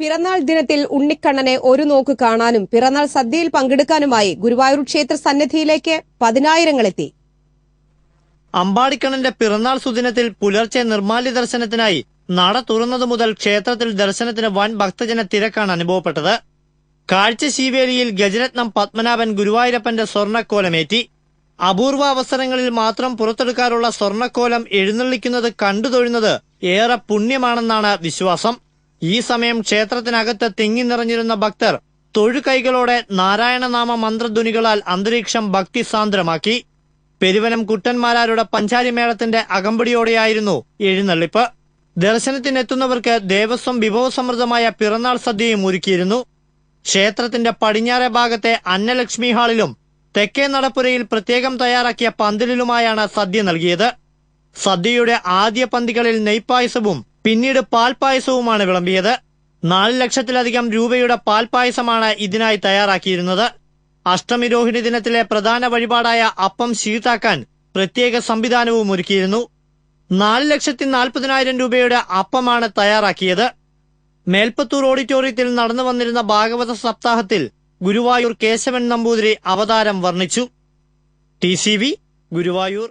പിറന്നാൾ ദിനത്തിൽ ഉണ്ണിക്കണ്ണനെ ഒരു നോക്ക് കാണാനും പിറന്നാൾ സദ്യയിൽ പങ്കെടുക്കാനുമായി ഗുരുവായൂർ ക്ഷേത്ര സന്നിധിയിലേക്ക് പതിനായിരങ്ങളെത്തി. അമ്പാടിക്കണ്ണന്റെ പിറന്നാൾ സുദിനത്തിൽ പുലർച്ചെ നിർമാല്യ ദർശനത്തിനായി നട തുറന്നതു മുതൽ ക്ഷേത്രത്തിൽ ദർശനത്തിന് വൻ ഭക്തജന തിരക്കാണ് അനുഭവപ്പെട്ടത്. കാഴ്ച ശീവേലിയിൽ ഗജരത്നം പത്മനാഭൻ ഗുരുവായൂരപ്പന്റെ സ്വർണക്കോലമേറ്റി. അപൂർവ അവസരങ്ങളിൽ മാത്രം പുറത്തെടുക്കാറുള്ള സ്വർണക്കോലം എഴുന്നള്ളിക്കുന്നത് കണ്ടു തൊഴുന്നത് ഏറെ പുണ്യമാണെന്നാണ് വിശ്വാസം. ഈ സമയം ക്ഷേത്രത്തിനകത്ത് തിങ്ങി നിറഞ്ഞിരുന്ന ഭക്തർ തൊഴുകൈകളോടെ നാരായണനാമ മന്ത്രധ്വനികളാൽ അന്തരീക്ഷം ഭക്തിസാന്ദ്രമാക്കി. പെരുവനം കുട്ടന്മാരാരുടെ പഞ്ചാരിമേളത്തിന്റെ അകമ്പടിയോടെയായിരുന്നു എഴുന്നള്ളിപ്പ്. ദർശനത്തിനെത്തുന്നവർക്ക് ദേവസ്വം വിഭവസമൃദ്ധമായ പിറന്നാൾ സദ്യയും ഒരുക്കിയിരുന്നു. ക്ഷേത്രത്തിന്റെ പടിഞ്ഞാറെ ഭാഗത്തെ അന്നലക്ഷ്മി ഹാളിലും തെക്കേ നടപ്പുരയിൽ പ്രത്യേകം തയ്യാറാക്കിയ പന്തലിലുമായാണ് സദ്യ നൽകിയത്. സദ്യയുടെ ആദ്യ പന്തികളിൽ നെയ്പായസവും പിന്നീട് പാൽപായസവുമാണ് വിളമ്പിയത്. നാല് ലക്ഷത്തിലധികം രൂപയുടെ പാൽപായസമാണ് ഇതിനായി തയ്യാറാക്കിയിരുന്നത്. അഷ്ടമി രോഹിണി ദിനത്തിലെ പ്രധാന വഴിപാടായ അപ്പം ശീതാക്കാൻ പ്രത്യേക സംവിധാനവും ഒരുക്കിയിരുന്നു. നാല് ലക്ഷത്തി നാൽപ്പതിനായിരം രൂപയുടെ അപ്പമാണ് തയ്യാറാക്കിയത്. മേൽപ്പത്തൂർ ഓഡിറ്റോറിയത്തിൽ നടന്നു വന്നിരുന്ന ഭാഗവത സപ്താഹത്തിൽ ഗുരുവായൂർ കേശവൻ നമ്പൂതിരി അവതാരം വർണിച്ചു. ടി ഗുരുവായൂർ.